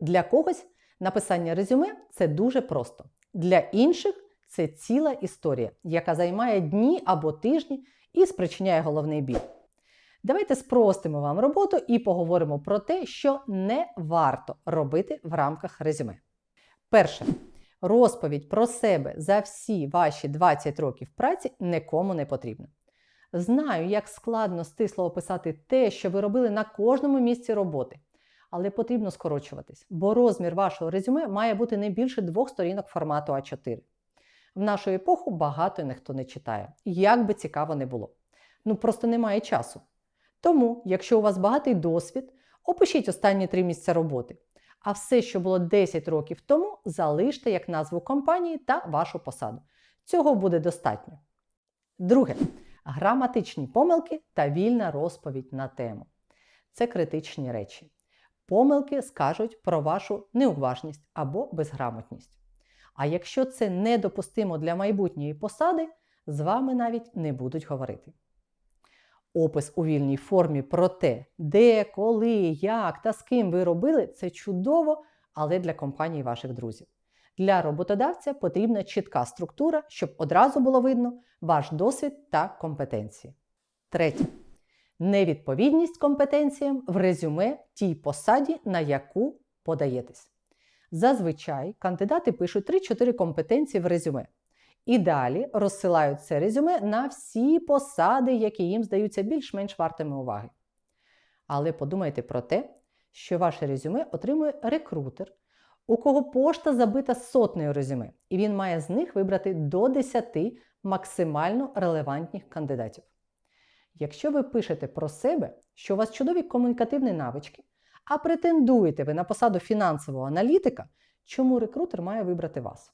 Для когось написання резюме це дуже просто. Для інших це ціла історія, яка займає дні або тижні і спричиняє головний біль. Давайте спростимо вам роботу і поговоримо про те, що не варто робити в рамках резюме. Перше, розповідь про себе за всі ваші 20 років праці нікому не потрібна. Знаю, як складно стисло описати те, що ви робили на кожному місці роботи, але потрібно скорочуватись, бо розмір вашого резюме має бути не більше двох сторінок формату А4. В нашу епоху багато ніхто не читає, як би цікаво не було. Ну просто немає часу. Тому, якщо у вас багатий досвід, опишіть останні три місця роботи. А все, що було 10 років тому, залиште як назву компанії та вашу посаду. Цього буде достатньо. Друге граматичні помилки та вільна розповідь на тему. Це критичні речі. Помилки скажуть про вашу неуважність або безграмотність. А якщо це недопустимо для майбутньої посади, з вами навіть не будуть говорити. Опис у вільній формі про те, де, коли, як та з ким ви робили, це чудово, але для компанії ваших друзів. Для роботодавця потрібна чітка структура, щоб одразу було видно ваш досвід та компетенції. Третє. Невідповідність компетенціям в резюме тій посаді, на яку подаєтесь. Зазвичай кандидати пишуть 3-4 компетенції в резюме. І далі розсилають це резюме на всі посади, які їм здаються більш-менш вартими уваги. Але подумайте про те, що ваше резюме отримує рекрутер, у кого пошта забита сотнею резюме, і він має з них вибрати до 10 максимально релевантних кандидатів. Якщо ви пишете про себе, що у вас чудові комунікативні навички, а претендуєте ви на посаду фінансового аналітика, чому рекрутер має вибрати вас?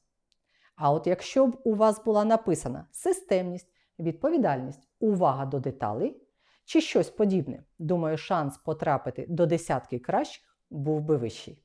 А от якщо б у вас була написана системність, відповідальність, увага до деталей чи щось подібне, думаю, шанс потрапити до десятки кращих був би вищий.